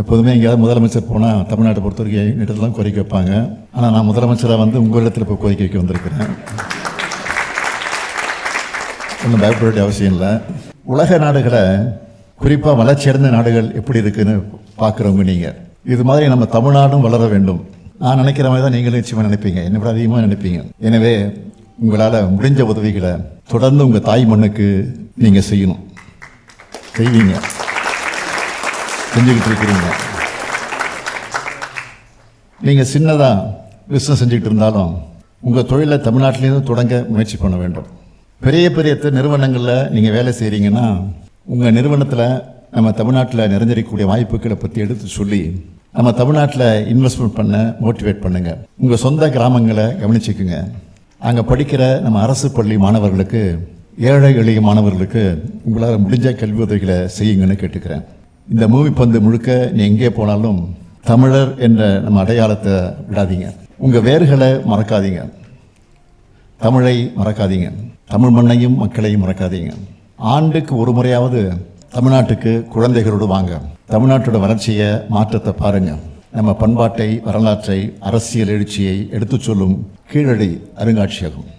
எப்போதுமே எங்கேயாவது முதலமைச்சர் போனால் தமிழ்நாட்டை பொறுத்த வரைக்கும் எங்கிட்ட தான் கோரிக்கை வைப்பாங்க. ஆனால் நான் முதலமைச்சராக வந்து உங்கள் இடத்துல இப்போ கோரிக்கை வைக்க வந்திருக்கிறேன். ஒன்றும் பயப்பட வேண்டிய அவசியம் இல்லை. உலக நாடுகளை குறிப்பாக வளர்ச்சியடைந்த நாடுகள் எப்படி இருக்குன்னு பார்க்குறவங்க நீங்கள் இது மாதிரி நம்ம தமிழ்நாடும் வளர வேண்டும். நான் நினைக்கிற மாதிரி தான் நீங்களும் நிச்சயமாக நினைப்பீங்க. என்னை விட அதிகமாக நினைப்பீங்க. எனவே உங்களால் முடிஞ்ச உதவிகளை தொடர்ந்து உங்கள் தாய் மண்ணுக்கு நீங்கள் செய்யணும். செய்வீங்க. செஞ்சுக்கிட்டு இருக்கிறீங்க. நீங்கள் சின்னதாக பிஸ்னஸ் செஞ்சுக்கிட்டு இருந்தாலும் உங்கள் தொழிலை தமிழ்நாட்டிலேருந்து தொடங்க முயற்சி பண்ண வேண்டும். பெரிய பெரிய நிறுவனங்களில் நீங்கள் வேலை செய்கிறீங்கன்னா உங்கள் நிறுவனத்தில் நம்ம தமிழ்நாட்டில் நிறைஞ்சிருக்கக்கூடிய வாய்ப்புகளை பற்றி எடுத்து சொல்லி நம்ம தமிழ்நாட்டில் இன்வெஸ்ட்மெண்ட் பண்ண மோட்டிவேட் பண்ணுங்கள் உங்கள் சொந்த கிராமங்களை கவனிச்சுக்குங்க. அங்கே படிக்கிற நம்ம அரசு பள்ளி மாணவர்களுக்கு ஏழை எளிய மாணவர்களுக்கு உங்களால் முடிஞ்ச கல்வி உதவிகளை செய்யுங்கன்னு கேட்டுக்கிறேன். இந்த மூவி பந்து முழுக்க நீ எங்கே போனாலும் தமிழர் என்ற நம்ம அடையாளத்தை விடாதீங்க. உங்கள் வேர்களை மறக்காதீங்க. தமிழை மறக்காதீங்க. தமிழ் மண்ணையும் மக்களையும் மறக்காதீங்க. ஆண்டுக்கு ஒரு முறையாவது தமிழ்நாட்டுக்கு குழந்தைகளோடு வாங்க. தமிழ்நாட்டோட வளர்ச்சியை மாற்றத்தை பாருங்க. நம்ம பண்பாட்டை வரலாற்றை அரசியல் எழுச்சியை எடுத்துச் சொல்லும் கீழடி அருங்காட்சியகம்.